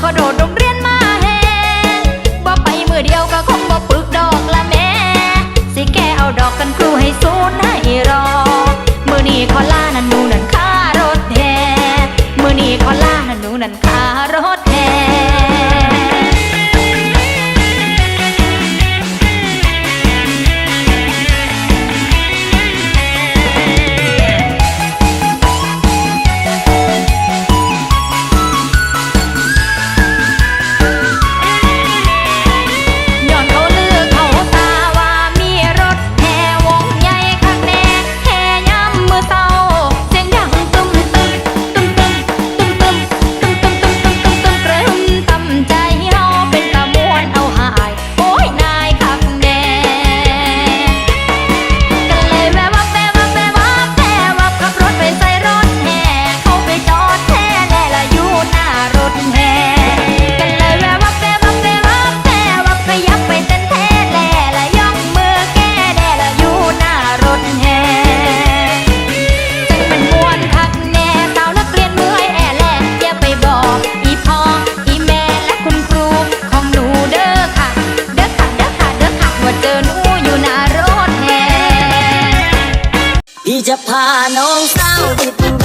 ขอโดดโรงเรียนมาแฮบ่ไปมือเดียวก็คงบ่ปึกดอกละแม่สิแกเอาดอกกันครูให้สูนให้รอ มือนี้ขอลานันนูนันค่ะ No sound. people